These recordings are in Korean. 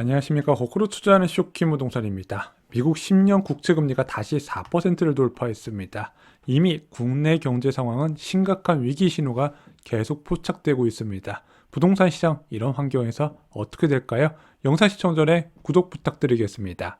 안녕하십니까. 거꾸로 투자하는 쇼키무 동산입니다. 미국 10년 국채금리가 다시 4%를 돌파했습니다. 이미 국내 경제 상황은 심각한 위기 신호가 계속 포착되고 있습니다. 부동산 시장 이런 환경에서 어떻게 될까요? 영상 시청 전에 구독 부탁드리겠습니다.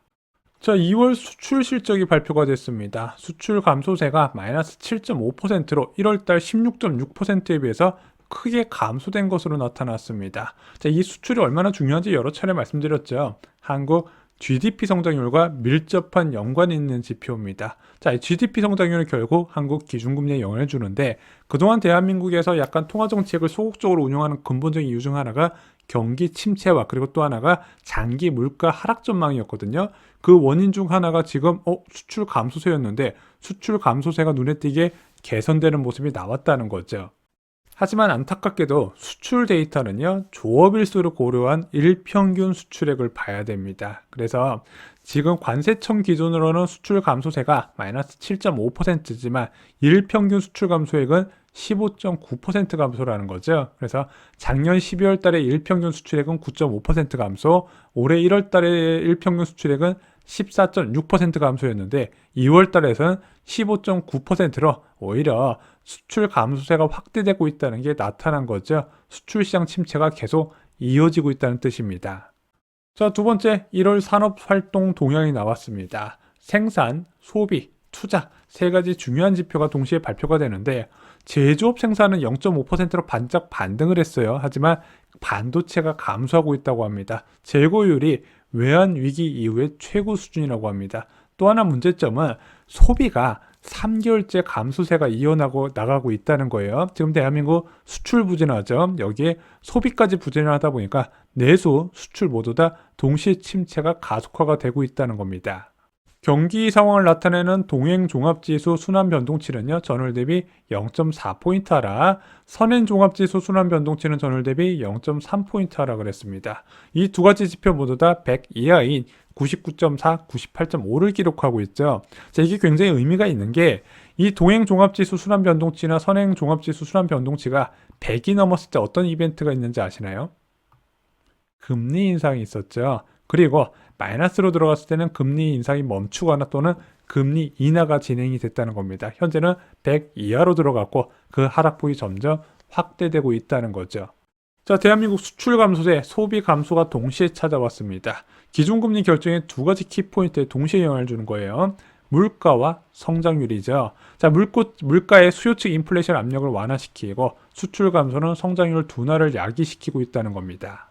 자, 2월 수출 실적이 발표가 됐습니다. 수출 감소세가 마이너스 7.5%로 1월달 16.6%에 비해서 크게 감소된 것으로 나타났습니다. 자, 이 수출이 얼마나 중요한지 여러 차례 말씀드렸죠. 한국 GDP 성장률과 밀접한 연관이 있는 지표입니다. 자, 이 GDP 성장률은 결국 한국 기준금리에 영향을 주는데 그동안 대한민국에서 약간 통화 정책을 소극적으로 운영하는 근본적인 이유 중 하나가 경기 침체와 그리고 또 하나가 장기 물가 하락 전망이었거든요. 그 원인 중 하나가 지금 어, 수출 감소세였는데 수출 감소세가 눈에 띄게 개선되는 모습이 나왔다는 거죠. 하지만 안타깝게도 수출 데이터는요, 조업일수를 고려한 일평균 수출액을 봐야 됩니다. 그래서 지금 관세청 기준으로는 수출 감소세가 마이너스 7.5%지만 일평균 수출 감소액은 15.9% 감소라는 거죠. 그래서 작년 12월 달에 일평균 수출액은 9.5% 감소, 올해 1월 달에 일평균 수출액은 14.6% 감소였는데 2월 달에서는 15.9%로 오히려 수출 감소세가 확대되고 있다는 게 나타난 거죠. 수출 시장 침체가 계속 이어지고 있다는 뜻입니다. 자, 두 번째 1월 산업 활동 동향이 나왔습니다. 생산, 소비, 투자 세 가지 중요한 지표가 동시에 발표가 되는데 제조업 생산은 0.5%로 반짝 반등을 했어요. 하지만 반도체가 감소하고 있다고 합니다. 재고율이 외환 위기 이후의 최고 수준이라고 합니다. 또 하나 문제점은 소비가 3개월째 감소세가 이어나고 나가고 있다는 거예요. 지금 대한민국 수출 부진하죠. 여기에 소비까지 부진하다 보니까 내수, 수출 모두 다 동시에 침체가 가속화가 되고 있다는 겁니다. 경기 상황을 나타내는 동행 종합지수 순환 변동치는요, 전월 대비 0.4포인트 하락, 선행 종합지수 순환 변동치는 전월 대비 0.3포인트 하락을 했습니다. 이 두 가지 지표 모두 다 100 이하인 99.4, 98.5를 기록하고 있죠. 자, 이게 굉장히 의미가 있는 게 이 동행 종합지수 순환 변동치나 선행 종합지수 순환 변동치가 100이 넘었을 때 어떤 이벤트가 있는지 아시나요? 금리 인상이 있었죠. 그리고 마이너스로 들어갔을 때는 금리 인상이 멈추거나 또는 금리 인하가 진행이 됐다는 겁니다. 현재는 100 이하로 들어갔고 그 하락폭이 점점 확대되고 있다는 거죠. 자, 대한민국 수출 감소세, 소비 감소가 동시에 찾아왔습니다. 기준금리 결정의 두 가지 키포인트에 동시에 영향을 주는 거예요. 물가와 성장률이죠. 자, 물고, 물가의 수요 측 인플레이션 압력을 완화시키고 수출 감소는 성장률 둔화를 야기시키고 있다는 겁니다.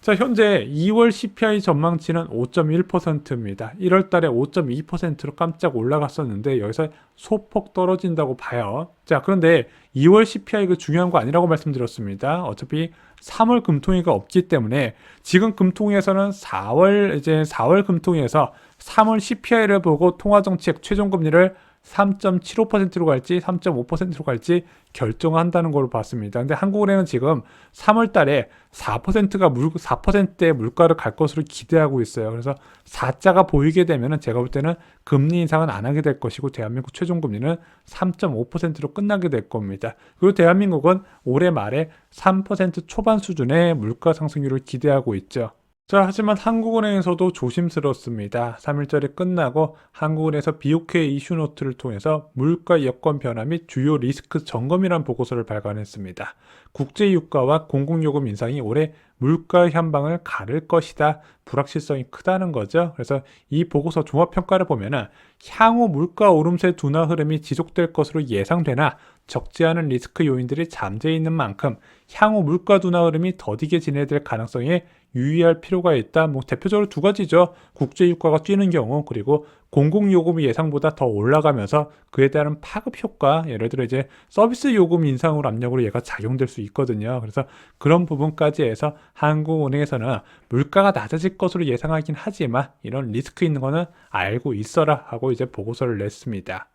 자, 현재 2월 CPI 전망치는 5.1%입니다. 1월 달에 5.2%로 깜짝 올라갔었는데 여기서 소폭 떨어진다고 봐요. 자, 그런데 2월 CPI 그 중요한 거 아니라고 말씀드렸습니다. 어차피 3월 금통위가 없기 때문에 지금 금통위에서는 4월 이제 4월 금통위에서 3월 CPI를 보고 통화 정책 최종 금리를 3.75%로 갈지 3.5%로 갈지 결정한다는 걸로 봤습니다. 근데 한국은행은 지금 3월 달에 4%가 물 4%의 물가를 갈 것으로 기대하고 있어요. 그래서 4자가 보이게 되면은 제가 볼 때는 금리 인상은 안 하게 될 것이고 대한민국 최종 금리는 3.5%로 끝나게 될 겁니다. 그리고 대한민국은 올해 말에 3% 초반 수준의 물가 상승률을 기대하고 있죠. 자, 하지만 한국은행에서도 조심스럽습니다. 3일절이 끝나고 한국은행에서 BOK 이슈노트를 통해서 물가 여건 변화 및 주요 리스크 점검이란 보고서를 발간했습니다. 국제유가와 공공요금 인상이 올해 물가 현방을 가를 것이다. 불확실성이 크다는 거죠. 그래서 이 보고서 종합평가를 보면은 향후 물가 오름세 둔화 흐름이 지속될 것으로 예상되나 적지 않은 리스크 요인들이 잠재 있는 만큼 향후 물가 둔화 흐름이 더디게 진행될 가능성에 유의할 필요가 있다. 뭐 대표적으로 두 가지죠. 국제 유가가 뛰는 경우 그리고 공공 요금이 예상보다 더 올라가면서 그에 따른 파급 효과, 예를 들어 이제 서비스 요금 인상으로 압력으로 얘가 작용될 수 있거든요. 그래서 그런 부분까지 해서 한국은행에서는 물가가 낮아질 것으로 예상하긴 하지만 이런 리스크 있는 거는 알고 있어라 하고 이제 보고서를 냈습니다.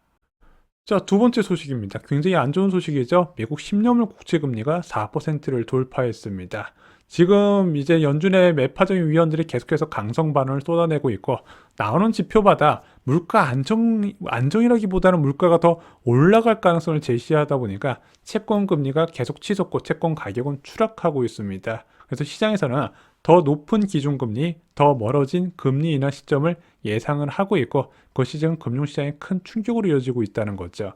자, 두 번째 소식입니다. 굉장히 안 좋은 소식이죠. 미국 10년물 국채 금리가 4%를 돌파했습니다. 지금 이제 연준의 매파적인 위원들이 계속해서 강성 반응을 쏟아내고 있고 나오는 지표마다 물가 안정 안정이라기보다는 물가가 더 올라갈 가능성을 제시하다 보니까 채권 금리가 계속 치솟고 채권 가격은 추락하고 있습니다. 그래서 시장에서는 더 높은 기준금리, 더 멀어진 금리 인하 시점을 예상을 하고 있고 그것이 지금 금융시장에 큰 충격으로 이어지고 있다는 거죠.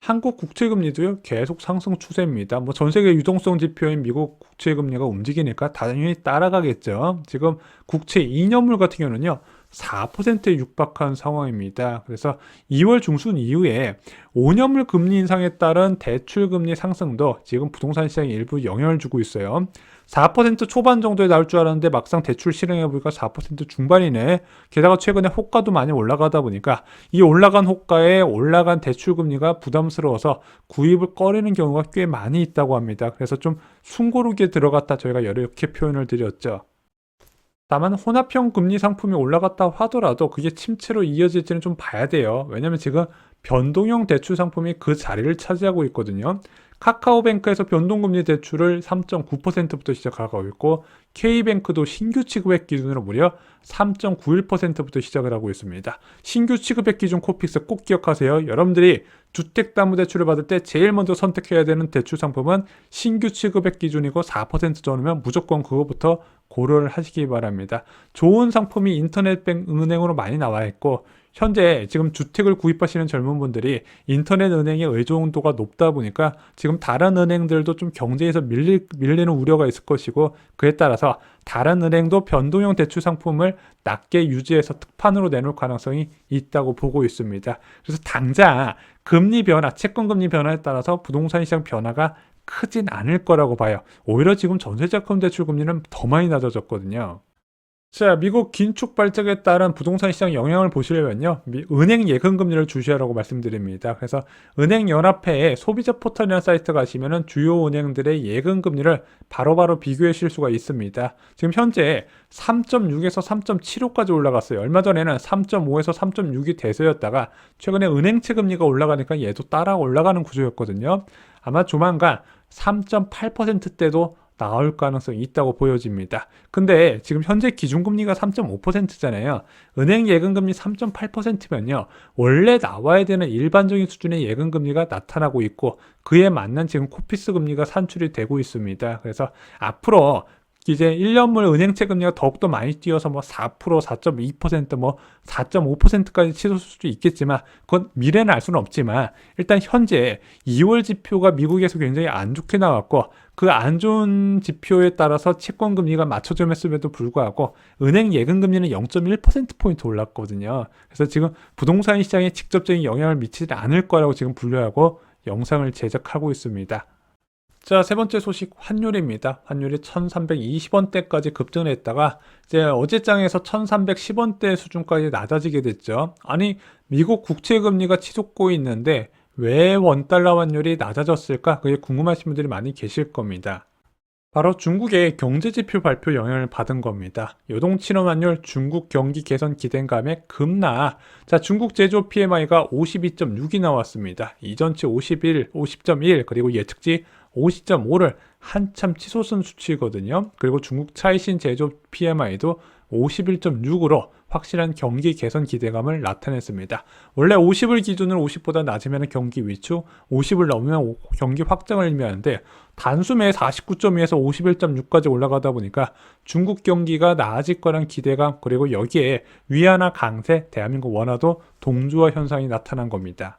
한국 국채금리도요 계속 상승 추세입니다. 뭐 전 세계 유동성 지표인 미국 국채금리가 움직이니까 당연히 따라가겠죠. 지금 국채 2년물 같은 경우는요 4%에 육박한 상황입니다. 그래서 2월 중순 이후에 5년물 금리 인상에 따른 대출 금리 상승도 지금 부동산 시장에 일부 영향을 주고 있어요. 4% 초반 정도에 나올 줄 알았는데 막상 대출 실행해 보니까 4% 중반이네. 게다가 최근에 호가도 많이 올라가다 보니까 이 올라간 호가에 올라간 대출 금리가 부담스러워서 구입을 꺼리는 경우가 꽤 많이 있다고 합니다. 그래서 좀 숨고르기에 들어갔다 저희가 이렇게 표현을 드렸죠. 다만 혼합형 금리 상품이 올라갔다 하더라도 그게 침체로 이어질지는 좀 봐야 돼요. 왜냐면 지금 변동형 대출 상품이 그 자리를 차지하고 있거든요. 카카오뱅크에서 변동금리 대출을 3.9%부터 시작하고 있고 K뱅크도 신규 취급액 기준으로 무려 3.91%부터 시작을 하고 있습니다. 신규 취급액 기준 코픽스 꼭 기억하세요. 여러분들이 주택담보대출을 받을 때 제일 먼저 선택해야 되는 대출 상품은 신규 취급액 기준이고 4% 전후면 무조건 그거부터 고려를 하시기 바랍니다. 좋은 상품이 인터넷뱅 은행으로 많이 나와 있고 현재 지금 주택을 구입하시는 젊은 분들이 인터넷 은행의 의존도가 높다 보니까 지금 다른 은행들도 좀 경제에서 밀리, 밀리는 우려가 있을 것이고 그에 따라서 다른 은행도 변동형 대출 상품을 낮게 유지해서 특판으로 내놓을 가능성이 있다고 보고 있습니다. 그래서 당장 금리 변화, 채권 금리 변화에 따라서 부동산 시장 변화가 크진 않을 거라고 봐요. 오히려 지금 전세자금 대출 금리는 더 많이 낮아졌거든요. 자, 미국 긴축 발작에 따른 부동산 시장 영향을 보시려면요. 미- 은행 예금 금리를 주시하라고 말씀드립니다. 그래서 은행 연합회의 소비자 포털이라는 사이트 가시면은 주요 은행들의 예금 금리를 바로바로 비교해 실 수가 있습니다. 지금 현재 3.6에서 3.75까지 올라갔어요. 얼마 전에는 3.5에서 3.6이 대세였다가 최근에 은행채 금리가 올라가니까 얘도 따라 올라가는 구조였거든요. 아마 조만간 3.8%대도 나올 가능성이 있다고 보여집니다. 근데 지금 현재 기준금리가 3.5%잖아요. 은행 예금금리 3.8%면요. 원래 나와야 되는 일반적인 수준의 예금금리가 나타나고 있고 그에 맞는 지금 코피스 금리가 산출이 되고 있습니다. 그래서 앞으로 이제 1년물 은행채 금리가 더욱더 많이 뛰어서 뭐 4%, 4.2%, 뭐 4.5%까지 치솟을 수도 있겠지만 그건 미래는 알 수는 없지만 일단 현재 2월 지표가 미국에서 굉장히 안 좋게 나왔고 그 안 좋은 지표에 따라서 채권 금리가 맞춰졌음에도 불구하고 은행 예금 금리는 0.1% 포인트 올랐거든요. 그래서 지금 부동산 시장에 직접적인 영향을 미치지 않을 거라고 지금 분류하고 영상을 제작하고 있습니다. 자, 세 번째 소식 환율입니다. 환율이 1320원대까지 급등했다가 이제 어제장에서 1310원대 수준까지 낮아지게 됐죠. 아니, 미국 국채 금리가 치솟고 있는데 왜 원달러 환율이 낮아졌을까? 그게 궁금하신 분들이 많이 계실 겁니다. 바로 중국의 경제지표 발표 영향을 받은 겁니다. 요동치료 환율 중국 경기 개선 기대감에 급락. 자, 중국 제조 PMI가 52.6이 나왔습니다. 이전치 51, 50.1 그리고 예측치 50.5를 한참 치솟은 수치거든요. 그리고 중국 차이신 제조 PMI도 51.6으로 확실한 경기 개선 기대감을 나타냈습니다. 원래 50을 기준으로 50보다 낮으면 경기 위축, 50을 넘으면 오- 경기 확장을 의미하는데 단숨에 49.2에서 51.6까지 올라가다 보니까 중국 경기가 나아질 거란 기대감 그리고 여기에 위안화 강세, 대한민국 원화도 동조화 현상이 나타난 겁니다.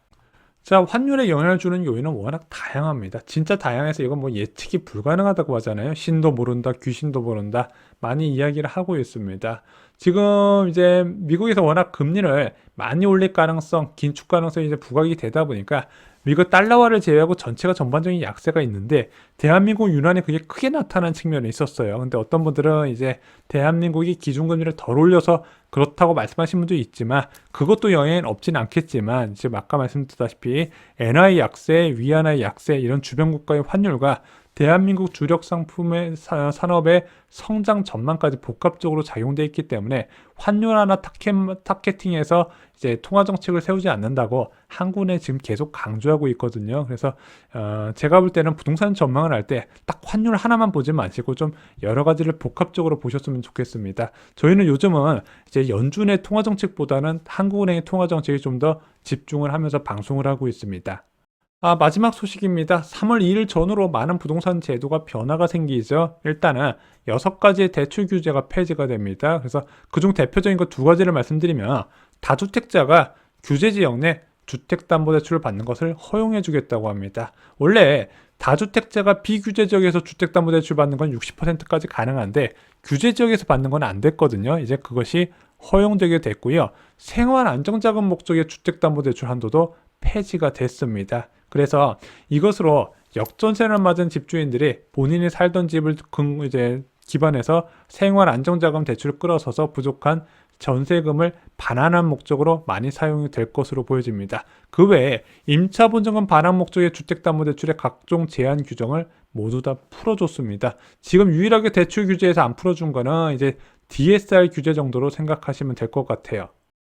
자, 환율에 영향을 주는 요인은 워낙 다양합니다. 진짜 다양해서 이건 뭐 예측이 불가능하다고 하잖아요. 신도 모른다, 귀신도 모른다. 많이 이야기를 하고 있습니다. 지금 이제 미국에서 워낙 금리를 많이 올릴 가능성, 긴축 가능성이 이제 부각이 되다 보니까 미국 달러화를 제외하고 전체가 전반적인 약세가 있는데 대한민국 유난히 그게 크게 나타난 측면이 있었어요. 근데 어떤 분들은 이제 대한민국이 기준금리를 덜 올려서 그렇다고 말씀하신 분도 있지만 그것도 영향은 없진 않겠지만 지금 아까 말씀드렸다시피 엔화의 약세, 위안화의 약세 이런 주변 국가의 환율과 대한민국 주력 상품의 사- 산업의 성장 전망까지 복합적으로 작용돼 있기 때문에 환율 하나 타켓, 타겟팅해서 이제 통화 정책을 세우지 않는다고 한군에 지금 계속 강조하고 있거든요. 그래서 어, 제가 볼 때는 부동산 전망을 할 때 딱 환율 하나만 보지 마시고 좀 여러 가지를 복합적으로 보셨으면 좋겠습니다. 저희는 요즘은 이제 연준의 통화 정책보다는 한국은행의 통화 정책에 좀더 집중을 하면서 방송을 하고 있습니다. 아, 마지막 소식입니다. 3월 2일 전후로 많은 부동산 제도가 변화가 생기죠. 일단은 여섯 가지의 대출 규제가 폐지가 됩니다. 그래서 그중 대표적인 것 두 가지를 말씀드리면 다주택자가 규제 지역 내 주택담보대출을 받는 것을 허용해 주겠다고 합니다. 원래 다주택자가 비규제 지역에서 주택담보대출 받는 건 60%까지 가능한데 규제 지역에서 받는 건 안 됐거든요. 이제 그것이 허용되게 됐고요. 생활 안정자금 목적의 주택담보대출 한도도 폐지가 됐습니다. 그래서 이것으로 역전세를 맞은 집주인들이 본인이 살던 집을 근- 이제 기반해서 생활 안정자금 대출을 끌어서서 부족한 전세금을 반환한 목적으로 많이 사용이 될 것으로 보여집니다. 그 외에 임차 보증금 반환 목적의 주택담보대출의 각종 제한 규정을 모두 다 풀어줬습니다. 지금 유일하게 대출 규제에서 안 풀어준 거는 이제 DSR 규제 정도로 생각하시면 될 것 같아요.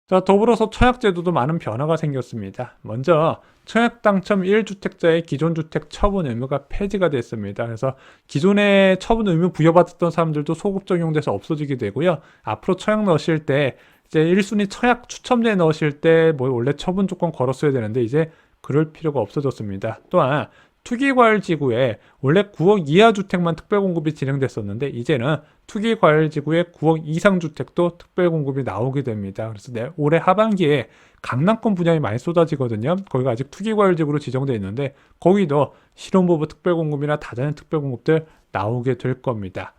자, 더불어서 청약제도도 많은 변화가 생겼습니다. 먼저 청약 당첨 1주택자의 기존 주택 처분 의무가 폐지가 됐습니다. 그래서 기존에 처분 의무 부여받았던 사람들도 소급 적용돼서 없어지게 되고요. 앞으로 청약 넣으실 때 이제 1순위 청약 추첨제 넣으실 때 뭐 원래 처분 조건 걸었어야 되는데 이제 그럴 필요가 없어졌습니다. 또한 투기과열지구에 원래 9억 이하 주택만 특별 공급이 진행됐었는데 이제는 투기과열지구에 9억 이상 주택도 특별 공급이 나오게 됩니다. 그래서 내 올해 하반기에 강남권 분양이 많이 쏟아지거든요. 거기가 아직 투기과열지구로 지정돼 있는데 거기도 실용부부 특별 공급이나 다자녀 특별 공급들 나오게 될 겁니다.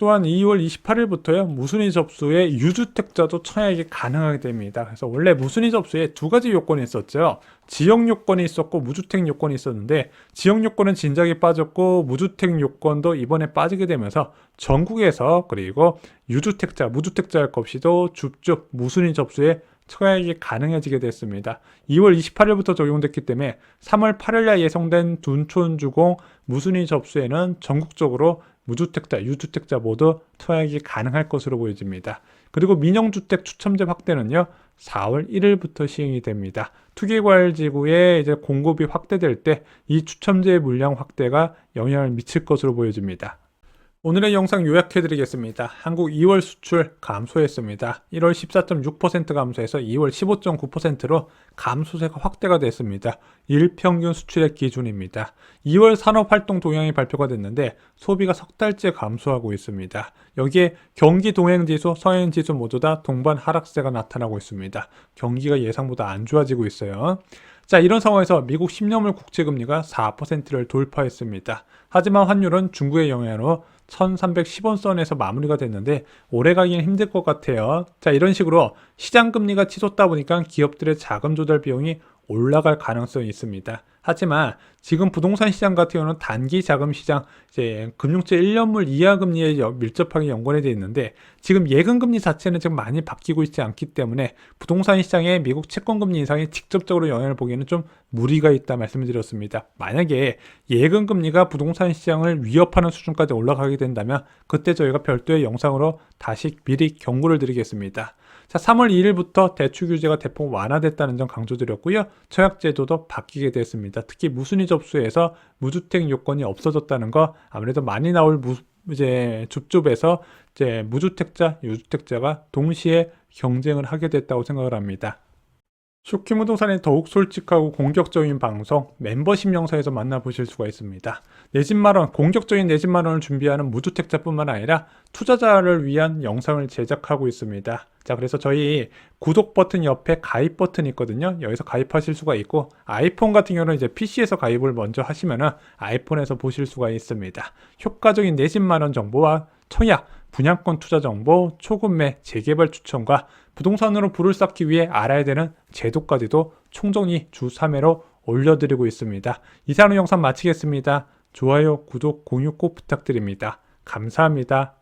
또한 2월 28일부터요 무순위 접수에 유주택자도 청약이 가능하게 됩니다. 그래서 원래 무순위 접수에 두 가지 요건이 있었죠. 지역 요건이 있었고 무주택 요건이 있었는데 지역 요건은 진작에 빠졌고 무주택 요건도 이번에 빠지게 되면서 전국에서 그리고 유주택자, 무주택자 할것 없이도 줍줍 무순위 접수에 청약이 가능해지게 됐습니다. 2월 28일부터 적용됐기 때문에 3월 8일날 예정된 둔촌주공 무순위 접수에는 전국적으로 무주택자, 유주택자 모두 투약이 가능할 것으로 보여집니다. 그리고 민영주택 추첨제 확대는요, 4월 1일부터 시행이 됩니다. 투기과열지구에 이제 공급이 확대될 때 이 추첨제 물량 확대가 영향을 미칠 것으로 보여집니다. 오늘의 영상 요약해드리겠습니다. 한국 2월 수출 감소했습니다. 1월 14.6% 감소해서 2월 15.9%로 감소세가 확대가 됐습니다. 일평균 수출액 기준입니다. 2월 산업활동 동향이 발표가 됐는데 소비가 석 달째 감소하고 있습니다. 여기에 경기 동행지수, 서해지수 모두 다 동반 하락세가 나타나고 있습니다. 경기가 예상보다 안 좋아지고 있어요. 자, 이런 상황에서 미국 10년물 국채금리가 4%를 돌파했습니다. 하지만 환율은 중국의 영향으로 1310원 선에서 마무리가 됐는데 오래 가기는 힘들 것 같아요. 자, 이런 식으로 시장 금리가 치솟다 보니까 기업들의 자금 조달 비용이 올라갈 가능성이 있습니다. 하지만 지금 부동산 시장 같은 경우는 단기 자금 시장, 이제 금융채 1년물 이하 금리에 여- 밀접하게 연관이 되어 있는데 지금 예금 금리 자체는 지금 많이 바뀌고 있지 않기 때문에 부동산 시장에 미국 채권 금리 인상이 직접적으로 영향을 보기에는 좀 무리가 있다 말씀을 드렸습니다. 만약에 예금 금리가 부동산 시장을 위협하는 수준까지 올라가게 된다면 그때 저희가 별도의 영상으로 다시 미리 경고를 드리겠습니다. 자, 3월 2일부터 대출 규제가 대폭 완화됐다는 점 강조드렸고요. 청약 제도도 바뀌게 됐습니다. 특히 무순위 접수에서 무주택 요건이 없어졌다는 거 아무래도 많이 나올 무, 이제 줍줍에서 이제 무주택자, 유주택자가 동시에 경쟁을 하게 됐다고 생각을 합니다. 쇼키무동산의 더욱 솔직하고 공격적인 방송 멤버십 영상에서 만나보실 수가 있습니다. 내 집 마련, 공격적인 내 집 마련을 준비하는 무주택자뿐만 아니라 투자자를 위한 영상을 제작하고 있습니다. 자, 그래서 저희 구독 버튼 옆에 가입 버튼이 있거든요. 여기서 가입하실 수가 있고 아이폰 같은 경우는 이제 PC에서 가입을 먼저 하시면은 아이폰에서 보실 수가 있습니다. 효과적인 내 집 마련 정보와 청약, 분양권 투자 정보, 초급매, 재개발 추천과 부동산으로 불을 쌓기 위해 알아야 되는 제도까지도 총정리 주 3회로 올려드리고 있습니다. 이상으로 영상 마치겠습니다. 좋아요, 구독, 공유 꼭 부탁드립니다. 감사합니다.